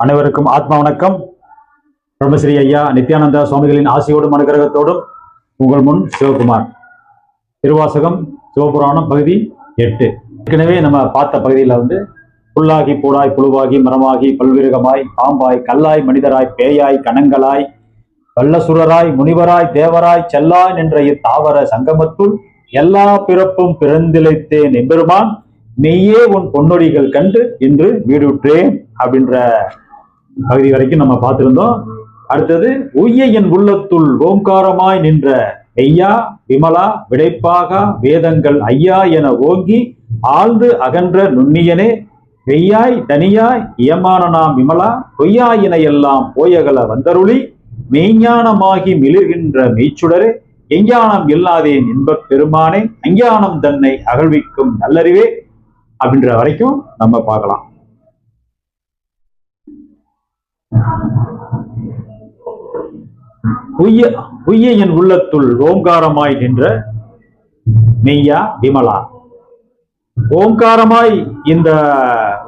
அனைவருக்கும் ஆத்மா வணக்கம். பிரம்மஸ்ரீ ஐயா நித்யானந்தா சுவாமிகளின் ஆசியோடும் அனுகிரகத்தோடும் உங்கள் முன் சிவகுமார். திருவாசகம் சிவபுராணம் பகுதி எட்டு. ஏற்கனவே நம்ம பார்த்த பகுதியில் வந்து புல்லாகி பூடாய் புழுவாகி மரமாகி பல்விருகமாய் பாம்பாய் கல்லாய் மனிதராய் பேயாய் கணங்களாய் வல்லசுரராய் முனிவராய் தேவராய் செல்லாய் நின்ற இத்தாவர சங்கமத்துள் எல்லா பிறப்பும் பிறந்திழைத்தேன் எம்பெருமான். மெய்யே உன் பொன்னொடிகள் கண்டு இன்று வீடுற்றேன் அப்படின்ற பகுதி வரைக்கும் நம்ம பார்த்திருந்தோம். அடுத்தது உய்ய என் உள்ளத்துள் ஓங்காரமாய் நின்ற ஐயா விமலா விடைப்பாக வேதங்கள் ஐயா என ஓங்கி ஆழ்ந்து அகன்ற நுண்ணியனே வெய்யாய் தனியாய் இயமானனாம் விமலா பொய்யாயின எல்லாம் போயகல வந்தருளி மெய்ஞானமாகி மிளிர்கின்ற மெய்ச்சுடரே எஞ்ஞானம் இல்லாதேன் இன்பப் பெருமானே அஞ்ஞானம் தன்னை அகழ்விக்கும் நல்லறிவே அப்படின்ற வரைக்கும் நம்ம பார்க்கலாம். உய்ய உய்ய என் உள்ளத்துள் ஓங்காரமாய் நின்ற மெய்யா விமலா. ஓங்காரமாய் இந்த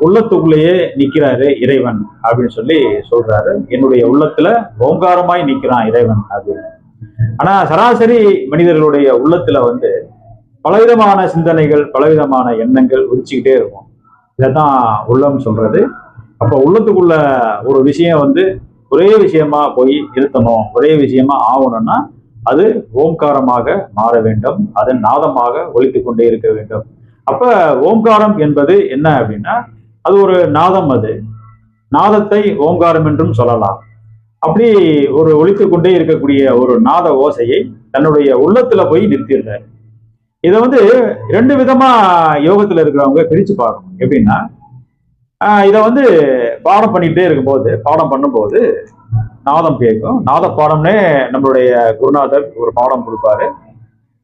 உள்ளத்துக்குள்ளேயே நிக்கிறாரு இறைவன் அப்படின்னு சொல்லி சொல்றாரு. என்னுடைய உள்ளத்துல ஓங்காரமாய் நிக்கிறான் இறைவன் அப்படின்னு. ஆனா சராசரி மனிதர்களுடைய உள்ளத்துல வந்து பலவிதமான சிந்தனைகள் பலவிதமான எண்ணங்கள் உதிச்சுக்கிட்டே இருக்கும். இதைத்தான் உள்ளம் சொல்றது. அப்ப உள்ளத்துக்குள்ள ஒரு விஷயம் வந்து ஒரே விஷயமா போய் நிறுத்தணும் ஒரே விஷயமா ஆகணும்னா அது ஓம்காரமாக மாற வேண்டும் அதன் நாதமாக ஒழித்து கொண்டே இருக்க வேண்டும். அப்ப ஓம்காரம் என்பது என்ன அப்படின்னா அது ஒரு நாதம் அது. நாதத்தை ஓங்காரம் என்றும் சொல்லலாம். அப்படி ஒரு ஒழித்து கொண்டே இருக்கக்கூடிய ஒரு நாத ஓசையை தன்னுடைய உள்ளத்துல போய் நிறுத்திடுறாரு. இதை வந்து ரெண்டு விதமா யோகத்துல இருக்கிறவங்க பிரிச்சு பார்க்கணும். எப்படின்னா இதை வந்து பாடம் பண்ணிட்டே இருக்கும்போது பாடம் பண்ணும்போது நாதம் கேட்கும். நாத பாடம்னே நம்மளுடைய குருநாதர் ஒரு பாடம் கொடுப்பாரு.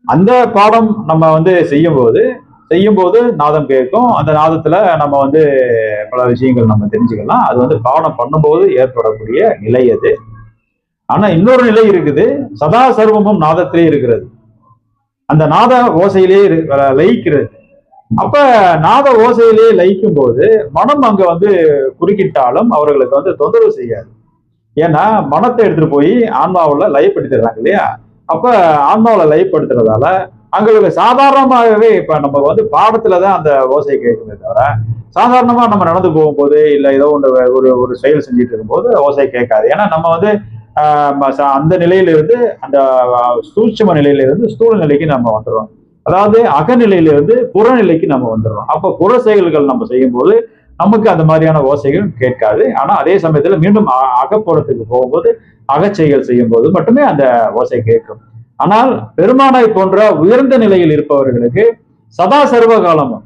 அந்த பாடம் நம்ம வந்து செய்யும்போது செய்யும்போது நாதம் கேட்கும். அந்த நாதத்துல நம்ம வந்து பல விஷயங்கள் நம்ம தெரிஞ்சுக்கலாம். அது வந்து பாடம் பண்ணும்போது ஏற்படக்கூடிய நிலை அது. ஆனா இன்னொரு நிலை இருக்குது. சதா சர்வமும் நாதத்திலே இருக்கிறது. அந்த நாத ஓசையிலே லயிக்கிறது. அப்ப நாத ஓசையிலே லயிக்கும் போது மனம் அங்க வந்து குறுக்கிட்டாலும் அவர்களுக்கு வந்து தொந்தரவு செய்யாது. ஏன்னா மனத்தை எடுத்துட்டு போய் ஆன்மாவுல லயப்படுத்திடுறாங்க இல்லையா? அப்ப ஆன்மாவுல லயப்படுத்துறதால அங்களுக்கு சாதாரணமாகவே இப்ப நம்ம வந்து பாடத்துலதான் அந்த ஓசை கேட்குமே தவிர சாதாரணமா நம்ம நடந்து போகும்போது இல்ல ஏதோ ஒன்று ஒரு ஒரு செயல் செஞ்சுட்டு இருக்கும்போது ஓசை கேட்காது. ஏன்னா நம்ம வந்து அந்த நிலையிலிருந்து அந்த சூட்சம சூட்சும நிலையிலிருந்து ஸ்தூல நிலைக்கு நம்ம வந்துடுறோம். அதாவது அகநிலையிலிருந்து புறநிலைக்கு நம்ம வந்துடுறோம். அப்ப புற செயல்கள் நம்ம செய்யும்போது நமக்கு அந்த மாதிரியான ஓசைகள் கேட்காது. ஆனா அதே சமயத்துல மீண்டும் அகப்புறத்துக்கு போகும்போது அகச்செயல் செய்யும் போது மட்டுமே அந்த ஓசை கேட்கும். ஆனால் பெருமானாய் போன்ற உயர்ந்த நிலையில் இருப்பவர்களுக்கு சதா சர்வ காலமும்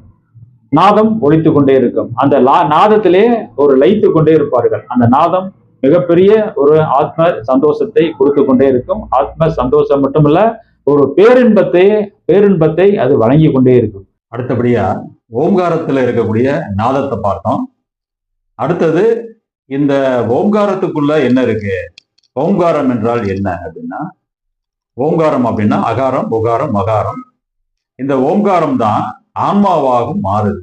நாதம் ஒழித்து கொண்டே இருக்கும். அந்த லா- நாதத்திலே ஒரு லயித்து கொண்டே இருப்பார்கள். அந்த நாதம் மிகப்பெரிய ஒரு ஆத்ம சந்தோஷத்தை கொடுத்து கொண்டே இருக்கும். ஆத்ம சந்தோஷம் மட்டுமல்ல ஒரு பேரின்பத்தை பேரின்பத்தை அது வழங்கி கொண்டே இருக்கும். அடுத்தபடியா ஓம்காரத்துல இருக்கக்கூடிய நாதத்தை பார்த்தோம். அடுத்தது இந்த ஓம்காரத்துக்குள்ள என்ன இருக்கு? ஓம்காரம் என்றால் என்ன அப்படின்னா ஓம்காரம் அப்படின்னா அகாரம் உகாரம் மகாரம். இந்த ஓம்காரம் தான் ஆன்மாவாகவும் மாறுது.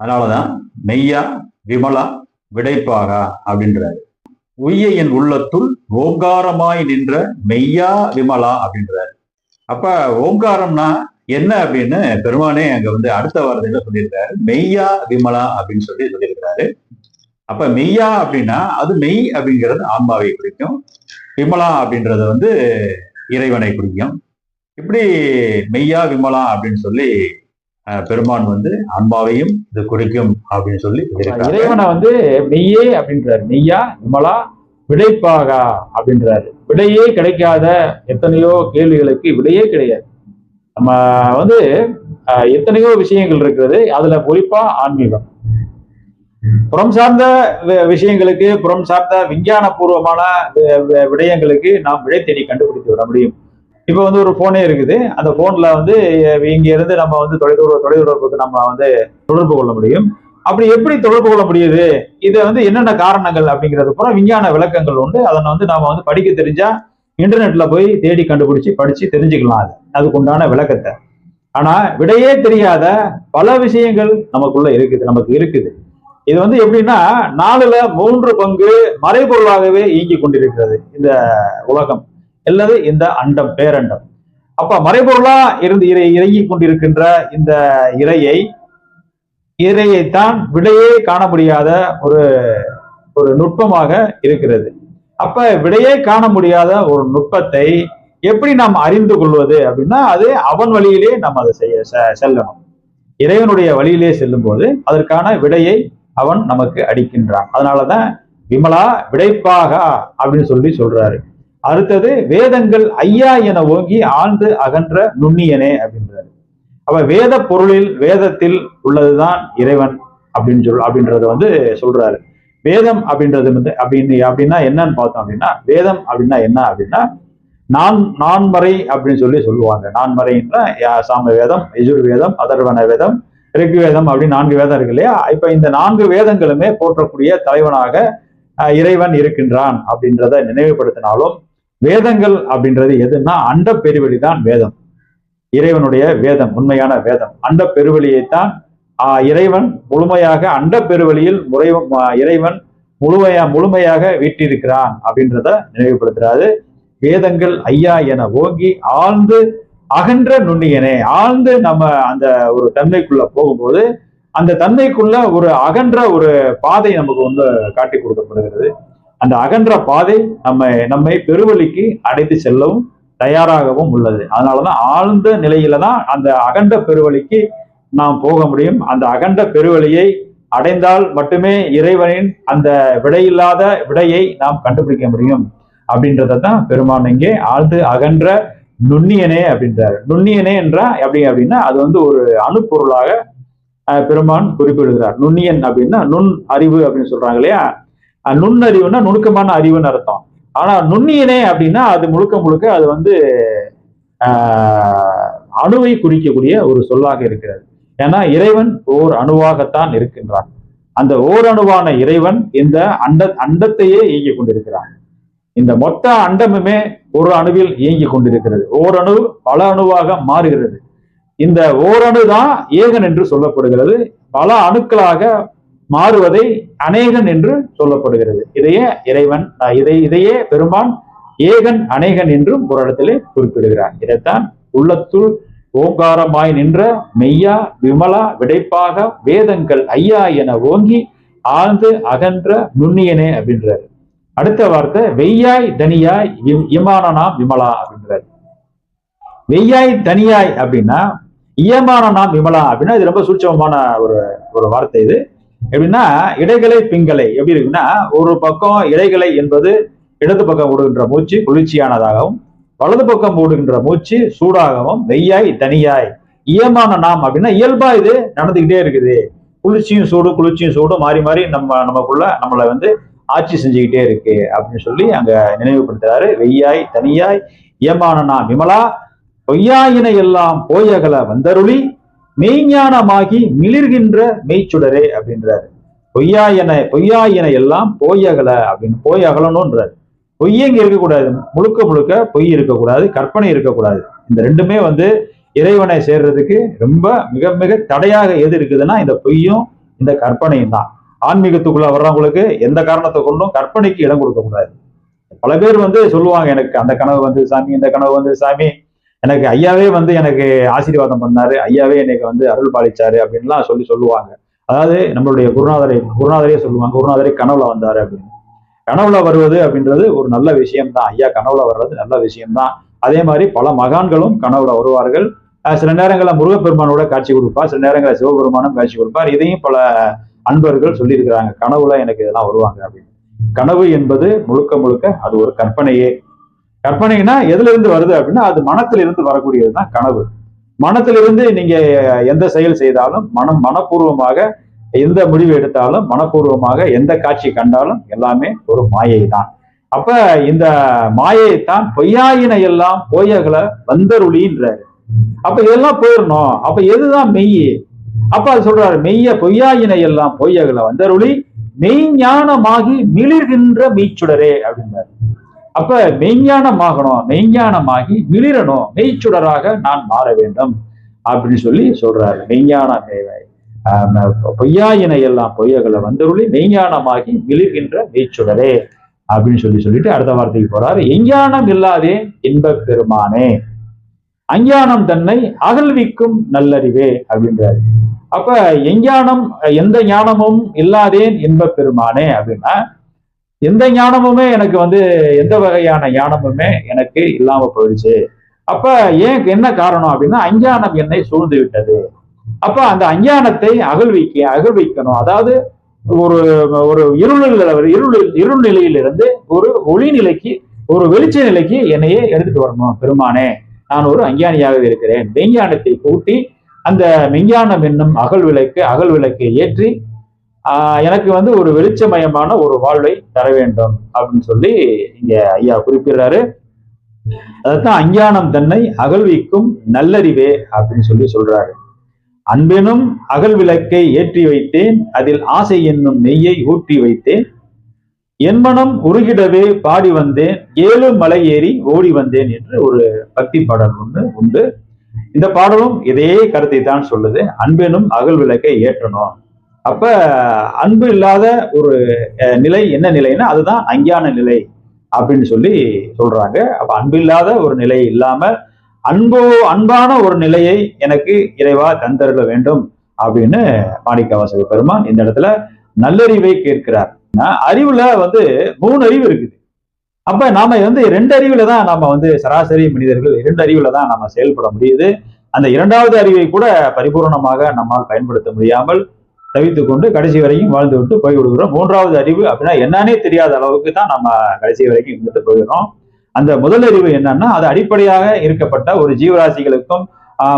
அதனாலதான் மெய்யா விமலா விடைப்பாகா அப்படின்றாரு. உய்ய என் உள்ளத்துள் ஓங்காரமாய் நின்ற மெய்யா விமலா அப்படின்றாரு. அப்ப ஓங்காரம்னா என்ன அப்படின்னு பெருமானே அங்க வந்து அடுத்த வார்த்தையில சொல்லியிருக்காரு? மெய்யா விமலா அப்படின்னு சொல்லி சொல்லியிருக்கிறாரு. அப்ப மெய்யா அப்படின்னா அது மெய் அப்படிங்கிறது ஆன்மாவை குறிக்கும். விமலா அப்படின்றது வந்து இறைவனை குறிக்கும். இப்படி மெய்யா விமலா அப்படின்னு சொல்லி அஹ், பெருமான் வந்து அன்பாவையும் இது குறிக்கும் அப்படின்னு சொல்லி இறைவனை வந்து மெய்யே அப்படின்றாரு. மெய்யா விமலா விடைப்பாகா அப்படின்றாரு. விடையே கிடைக்காத எத்தனையோ கேள்விகளுக்கு விடையே கிடையாது. நம்ம வந்து எத்தனையோ விஷயங்கள் இருக்கிறது அதுல குறிப்பா ஆன்மீகம். புறம் சார்ந்த விஷயங்களுக்கு புறம் சார்ந்த விஞ்ஞான பூர்வமான வி- வி- விடயங்களுக்கு நாம் விடை தேடி கண்டுபிடித்து விட முடியும். இப்போ வந்து ஒரு போனே இருக்குது. அந்த போன்ல வந்து இங்க இருந்து நம்ம வந்து தொலைதூர தொலைதொடர்புக்கு நம்ம வந்து தொடர்பு கொள்ள முடியும். அப்படி எப்படி தொடர்பு கொள்ள முடியுது இது வந்து என்னென்ன காரணங்கள் அப்படிங்கிறது பூரா விஞ்ஞான விளக்கங்கள் உண்டு. அதனை வந்து நாம வந்து படிக்க தெரிஞ்சா இன்டர்நெட்ல போய் தேடி கண்டுபிடிச்சு படிச்சு தெரிஞ்சுக்கலாம் அது. அதுக்கு உண்டான விளக்கத்தை. ஆனா விடையே தெரியாத பல விஷயங்கள் நமக்குள்ள இருக்குது நமக்கு இருக்குது. இது வந்து எப்படின்னா நாலுல மூன்று பங்கு மறைபொருளாகவே இயங்கி கொண்டிருக்கிறது இந்த உலகம். அல்லது இந்த அண்டம் பேரண்டம். அப்ப மறைபொருளா இருந்து இறை இறங்கி கொண்டிருக்கின்ற இந்த இறையை இதையைத்தான் விடையே காண முடியாத ஒரு ஒரு நுட்பமாக இருக்கிறது. அப்ப விடையே காண முடியாத ஒரு நுட்பத்தை எப்படி நாம் அறிந்து கொள்வது அப்படின்னா அது அவன் வழியிலே நாம் அதை செய்ய செ- செல்லணும். இறைவனுடைய வழியிலே செல்லும் போது அதற்கான விடையை அவன் நமக்கு அடிக்கின்றான் அதனாலதான் விமலா விடைப்பாகா அப்படின்னு சொல்லி சொல்றாரு. அடுத்தது வேதங்கள் ஐயா என ஓங்கி ஆழ்ந்து அகன்ற நுண்ணியனே அப்படின்றாரு. அப்ப வேத பொருளில் வேதத்தில் உள்ளதுதான் இறைவன் அப்படின்னு சொல் அப்படின்றத வந்து சொல்றாரு. வேதம் அப்படின்றது வந்து அப்படின்னு அப்படின்னா என்னன்னு பார்த்தோம் அப்படின்னா வேதம் அப்படின்னா என்ன அப்படின்னா நான் நான்மறை அப்படின்னு சொல்லி சொல்லுவாங்க. நான்மறைன்ற சாம வேதம் எஜுர் வேதம் அதர்வன வேதம் ரிக் வேதம் அப்படின்னு நான்கு வேதம் இருக்கு இல்லையா? இப்ப இந்த நான்கு வேதங்களுமே போற்றக்கூடிய தலைவனாக இறைவன் இருக்கின்றான் அப்படின்றத நினைவுபடுத்தினாலும் வேதங்கள் அப்படின்றது எதுன்னா அண்ட பெருவெளி தான் வேதம். இறைவனுடைய வேதம் உண்மையான வேதம். அண்ட பெருவெளியைத்தான் இறைவன் முழுமையாக அண்ட பெருவெளியில் முறை இறைவன் முழுமையா முழுமையாக வீட்டிருக்கிறான் அப்படின்றத நினைவுபடுத்துறாரு. வேதங்கள் ஐயா என ஓங்கி ஆழ்ந்து அகன்ற நுண்ணியனே ஆழ்ந்து நம்ம அந்த ஒரு தன்மைக்குள்ள போகும்போது அந்த தன்மைக்குள்ள ஒரு அகன்ற ஒரு பாதை நமக்கு வந்து காட்டி கொடுக்கப்படுகிறது. அந்த அகன்ற பாதை நம்ம நம்மை பெருவழிக்கு அடைத்து செல்லவும் தயாராகவும் உள்ளது. அதனாலதான் ஆழ்ந்த நிலையில தான் அந்த அகண்ட பெருவழிக்கு நாம் போக முடியும். அந்த அகண்ட பெருவழியை அடைந்தால் மட்டுமே இறைவனின் அந்த விடையில்லாத விடையை நாம் கண்டுபிடிக்க முடியும். அப்படின்றத தான் பெருமான் இங்கே ஆழ்ந்து அகன்ற நுண்ணியனே அப்படின்றார். நுண்ணியனே என்றா எப்படி அப்படின்னா அது வந்து ஒரு அணுப்பொருளாக பெருமான் குறிப்பிடுகிறார். நுண்ணியன் அப்படின்னா நுண் அறிவு அப்படின்னு சொல்றாங்க இல்லையா? நுண்ணறிவுன்னா நுணுக்கமான அறிவுன்னு அர்த்தம். ஆனா நுண்ணியனே அப்படின்னா அது முழுக்க முழுக்க அது வந்து ஆஹ், அணுவை குறிக்கக்கூடிய ஒரு சொல்லாக இருக்கிறது. ஏன்னா இறைவன் ஓர் அணுவாகத்தான் இருக்கின்றான். அந்த ஓர் அணுவான இறைவன் இந்த அண்ட அண்டத்தையே இயங்கிக் கொண்டிருக்கிறான். இந்த மொத்த அண்டமுமே ஒரு அணுவில் இயங்கி கொண்டிருக்கிறது. ஓரணு பல அணுவாக மாறுகிறது. இந்த ஓரணு தான் ஏகன் என்று சொல்லப்படுகிறது. பல அணுக்களாக மாறுவதை அநேகன் என்று சொல்லப்படுகிறது. இதையே இறைவன் இதை இதையே பெருமான் ஏகன் அநேகன் என்றும் ஒரு இடத்திலே குறிப்பிடுகிறார். இதைத்தான் உள்ளத்துள் ஓங்காரமாய் நின்ற மெய்யா விமலா விடைப்பாக வேதங்கள் ஐயா என ஓங்கி ஆழ்ந்து அகன்ற நுண்ணியனே அப்படின்றாரு. அடுத்த வார்த்தை வெய்யாய் தனியாய் இம்- இமானனாம் விமலா அப்படின்றாரு. வெய்யாய் தனியாய் அப்படின்னா இயமானனாம் விமலா அப்படின்னா இது ரொம்ப சூட்சமமான ஒரு ஒரு வார்த்தை இது. எப்படின்னா இடைகளை பிங்களை. எப்படி இருக்குன்னா ஒரு பக்கம் இடைகளை என்பது இடது பக்கம் ஓடுகின்ற மூச்சு குளிர்ச்சியானதாகவும் வலது பக்கம் ஓடுகின்ற மூச்சு சூடாகவும் வெய்யாய் தனியாய். இயமான நாம் அப்படின்னா இயல்பா இது நடந்துகிட்டே இருக்குது. குளிர்ச்சியும் சூடு குளிர்ச்சியும் சூடும் மாறி மாறி நம்ம நமக்குள்ள நம்மளை வந்து ஆட்சி செஞ்சுக்கிட்டே இருக்கு அப்படின்னு சொல்லி அங்க நினைவுபடுத்துறாரு. வெய்யாய் தனியாய் இயமானனா விமலா பொய்யாயின எல்லாம் போயகல வந்தருளி மெய்ஞானமாகி மிளிர்கின்ற மெய்ச்சுடரே அப்படின்றாரு. பொய்யா இன எல்லாம் போயகல அப்படின்னு போய் அகலணும்ன்றாரு. பொய் இங்க இருக்கக்கூடாது? முழுக்க முழுக்க பொய் இருக்கக்கூடாது கற்பனை இருக்கக்கூடாது. இந்த ரெண்டுமே வந்து இறைவனை சேர்றதுக்கு ரொம்ப மிக மிக தடையாக எது இருக்குதுன்னா இந்த பொய்யும் இந்த கற்பனையும் தான். ஆன்மீகத்துக்குள்ள வர்றவங்களுக்கு எந்த காரணத்தை கொண்டும் கற்பனைக்கு இடம் கொடுக்க கூடாது பல பேர் வந்து சொல்லுவாங்க எனக்கு அந்த கனவு வந்து சாமி இந்த கனவு வந்து சாமி எனக்கு ஐயாவே வந்து எனக்கு ஆசீர்வாதம் பண்ணாரு. ஐயாவே எனக்கு வந்து அருள் பாலிச்சாரு அப்படின்லாம் சொல்லி சொல்லுவாங்க. அதாவது நம்மளுடைய குருநாதரை குருநாதரே சொல்லுவாங்க. குருநாதரே கனவுல வந்தாரு அப்படின்னு. கனவுல வருவது அப்படின்றது ஒரு நல்ல விஷயம்தான். ஐயா கனவுல வர்றது நல்ல விஷயம்தான். அதே மாதிரி பல மகான்களும் கனவுல வருவார்கள். சில நேரங்களில் முருகப்பெருமானோட காட்சி கொடுப்பார். சில நேரங்களில் சிவபெருமானும் காட்சி கொடுப்பார். இதையும் பல அன்பர்கள் சொல்லியிருக்கிறாங்க. கனவுல எனக்கு இதெல்லாம் வருவாங்க அப்படின்னு. கனவு என்பது முழுக்க முழுக்க அது ஒரு கற்பனையே. கற்பனைனா எதுல இருந்து வருது அப்படின்னா அது மனத்திலிருந்து வரக்கூடியதுதான் கனவு. மனத்திலிருந்து நீங்க எந்த செயல் செய்தாலும் மனம் மனப்பூர்வமாக எந்த முடிவு எடுத்தாலும் மனப்பூர்வமாக எந்த காட்சி கண்டாலும் எல்லாமே ஒரு மாயை தான் அப்ப இந்த மாயைத்தான் பொய்யாயின எல்லாம் பொய்யகளை வந்தருளின்றாரு. அப்ப இதெல்லாம் போயிடணும் அப்ப எதுதான் மெய்? அப்ப அது சொல்றாரு மெய்ய பொய்யாயின எல்லாம் பொய்யகளை வந்தருளி மெய்ஞானமாகி மிளிர்கின்ற மெய்ச்சுடரே அப்படின்னாரு அப்ப மெய்ஞானமாகணும் மெய்ஞானமாகி மிளிரணும் மெய்ச்சுடராக நான் மாற வேண்டும் அப்படின்னு சொல்லி சொல்றாரு. மெய்ஞான தேவை. இன எல்லாம் பொய்யகளை வந்தருளி மெய்ஞானமாகி மிளிர்கின்ற மெய்ச்சுடரே அப்படின்னு சொல்லி சொல்லிட்டு அடுத்த வார்த்தைக்கு போறாரு. எஞ்ஞானம் இல்லாதே இன்பப் பெருமானே அஞ்ஞானம் தன்னை அகழ்விக்கும் நல்லறிவே அப்படின்றாரு. அப்ப எஞ்ஞானம் எந்த ஞானமும் இல்லாதேன் இன்பப் பெருமானே அப்படின்னா எந்த ஞானமுமே எனக்கு வந்து எந்த வகையான ஞானமுமே எனக்கு இல்லாம போயிடுச்சு. அப்ப ஏன் என்ன காரணம் அப்படின்னா அஞ்ஞானம் என்னை சூழ்ந்து விட்டது. அப்ப அந்த அஞ்ஞானத்தை அகழ்விக்க அகழ்விக்கணும். அதாவது ஒரு ஒரு இருளில் இருள் இருள் நிலையிலிருந்து ஒரு ஒளி நிலைக்கு ஒரு வெளிச்ச நிலைக்கு என்னையே எடுத்துட்டு வரணும். பெருமானே நான் ஒரு அஞ்ஞானியாக இருக்கிறேன். மெய்ஞானத்தை கூட்டி அந்த விஞ்ஞானம் என்னும் அகல் விளக்கு அகல் விளக்கை ஏற்றி எனக்கு வந்து ஒரு வெளிச்சமயமான ஒரு வாழ்வை தர வேண்டும் அப்படின்னு சொல்லி இங்க ஐயா குறிப்பிடுறாரு. அதைத்தான் அஞ்ஞானம் தன்னை அகழ்விக்கும் நல்லறிவே அப்படின்னு சொல்லி சொல்றாரு. அன்பெனும் அகல் விளக்கை ஏற்றி வைத்தேன் அதில் ஆசை என்னும் நெய்யை ஊற்றி வைத்தேன். என் மனம் உருகிடவே பாடி வந்தேன் ஏழு மலை ஏறி ஓடி வந்தேன் என்று ஒரு பக்தி பாடல் ஒன்று உண்டு. இந்த பாடலும் இதே கருத்தை தான் சொல்லுது. அன்பெனும் அகல் விளக்கை ஏற்றணும். அப்ப அன்பு இல்லாத ஒரு நிலை என்ன நிலைன்னா அதுதான் அஞ்ஞான நிலை அப்படின்னு சொல்லி சொல்றாங்க. அப்ப அன்பு இல்லாத ஒரு நிலை இல்லாம அன்போ அன்பான ஒரு நிலையை எனக்கு இறைவா தந்தருள வேண்டும் அப்படின்னு மாணிக்கவாசக பெருமான் இந்த இடத்துல நல்லறிவை கேட்கிறார். அறிவுல வந்து மூணு அறிவு இருக்குது. அப்ப நாம வந்து ரெண்டு அறிவுல தான் நம்ம வந்து சராசரி மனிதர்கள் இரண்டு அறிவுல தான் நம்ம செயல்பட முடியுது. அந்த இரண்டாவது அறிவை கூட பரிபூர்ணமாக நம்மால் பயன்படுத்த முடியாமல் தவித்து கொண்டு கடைசி வரைக்கும் வாழ்ந்து விட்டு போய் விடுகிறோம். மூன்றாவது அறிவு அப்படின்னா என்னன்னே தெரியாத அளவுக்கு தான் நம்ம கடைசி வரைக்கும் இருந்துட்டு போயிடுறோம். அந்த முதல் அறிவு என்னன்னா அது அடிப்படையாக இருக்கப்பட்ட ஒரு ஜீவராசிகளுக்கும்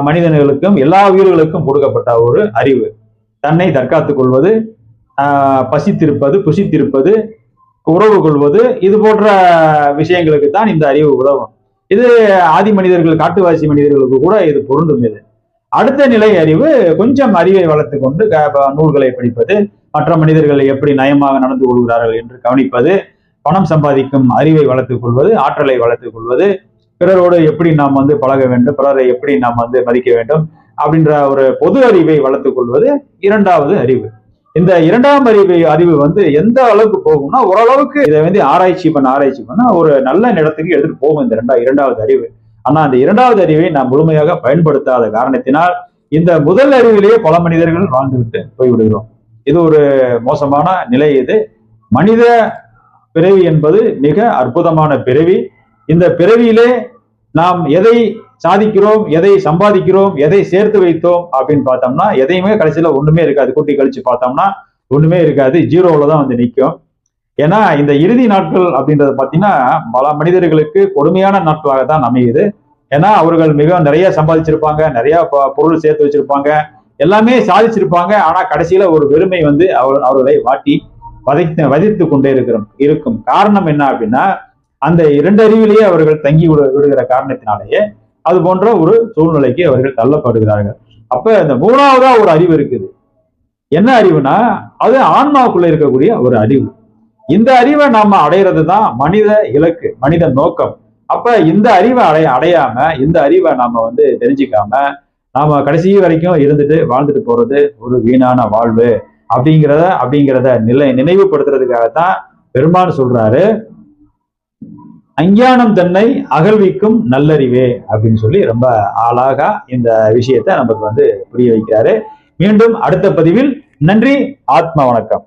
மனிதர்களுக்கும் எல்லா உயிர்களுக்கும் கொடுக்கப்பட்ட ஒரு அறிவு. தன்னை தற்காத்துக் கொள்வது பசித்திருப்பது புசித்திருப்பது உறவு கொள்வது இது போன்ற விஷயங்களுக்கு தான் இந்த அறிவு உதவும். இது ஆதி மனிதர்கள் காட்டுவாசி மனிதர்களுக்கு கூட இது பொருந்தும் இது. அடுத்த நிலை அறிவு கொஞ்சம் அறிவை வளர்த்து கொண்டு நூல்களை படிப்பது மற்ற மனிதர்கள் எப்படி நயமாக நடந்து கொள்கிறார்கள் என்று கவனிப்பது பணம் சம்பாதிக்கும் அறிவை வளர்த்துக் கொள்வது ஆற்றலை வளர்த்துக் கொள்வது பிறரோடு எப்படி நாம் வந்து பழக வேண்டும் பிறரை எப்படி நாம் வந்து மதிக்க வேண்டும் அப்படின்ற ஒரு பொது அறிவை வளர்த்துக் கொள்வது இரண்டாவது அறிவு. இந்த இரண்டாம் அறிவு அறிவு வந்து எந்த அளவுக்கு போகும்னா ஓரளவுக்கு இதை வந்து ஆராய்ச்சி பண்ண ஆராய்ச்சி பண்ண ஒரு நல்ல இடத்துக்கு எடுத்துட்டு போகும் இந்த ரெண்டா இரண்டாவது அறிவு. ஆனா அந்த இரண்டாவது அறிவை நாம் முழுமையாக பயன்படுத்தாத காரணத்தினால் இந்த முதல் அறிவிலேயே பல மனிதர்கள் வாழ்ந்துவிட்டு போய்விடுகிறோம். இது ஒரு மோசமான நிலை இது. மனித பிறவி என்பது மிக அற்புதமான பிறவி. இந்த பிறவியிலே நாம் எதை சாதிக்கிறோம் எதை சம்பாதிக்கிறோம் எதை சேர்த்து வைத்தோம் அப்படின்னு பார்த்தோம்னா எதையுமே கடைசியில ஒண்ணுமே இருக்காது. கூட்டி கழிச்சு பார்த்தோம்னா ஒண்ணுமே இருக்காது. ஜீரோவில் தான் வந்து நிற்கும் ஏன்னா இந்த இறுதி நாட்கள் அப்படின்றது பார்த்தீங்கன்னா பல மனிதர்களுக்கு கொடுமையான நாட்களாக தான் அமையுது. ஏன்னா அவர்கள் மிக நிறைய சம்பாதிச்சிருப்பாங்க நிறைய பொருள் சேர்த்து வச்சிருப்பாங்க எல்லாமே சாதிச்சிருப்பாங்க. ஆனா கடைசியில ஒரு வெறுமை வந்து அவர் அவர்களை வாட்டி வதைத்து வதைத்து கொண்டே இருக்கிறோம் இருக்கும். காரணம் என்ன அப்படின்னா அந்த இரண்டு அறிவிலேயே அவர்கள் தங்கி விடு- விடுகிற காரணத்தினாலேயே அது போன்ற ஒரு சூழ்நிலைக்கு அவர்கள் தள்ளப்படுகிறார்கள். அப்ப இந்த மூணாவதா ஒரு அறிவு இருக்குது. என்ன அறிவுனா அது ஆன்மாவுக்குள்ள இருக்கக்கூடிய ஒரு அறிவு. இந்த அறிவை நாம அடையிறது தான் மனித இலக்கு மனித நோக்கம். அப்ப இந்த அறிவை அடைய அடையாம இந்த அறிவை நாம வந்து தெரிஞ்சுக்காம நாம கடைசி வரைக்கும் இருந்துட்டு வாழ்ந்துட்டு போறது ஒரு வீணான வாழ்வு. அப்படிங்கிறத அப்படிங்கிறத நிலை நினைவுபடுத்துறதுக்காகத்தான் பெருமான் சொல்றாரு அஞ்ஞானம் தன்னை அகழ்விக்கும் நல்லறிவே அப்படின்னு சொல்லி ரொம்ப ஆளாக இந்த விஷயத்தை நமக்கு வந்து புரிய வைக்கிறாரு. மீண்டும் அடுத்த பதிவில் நன்றி ஆத்ம வணக்கம்.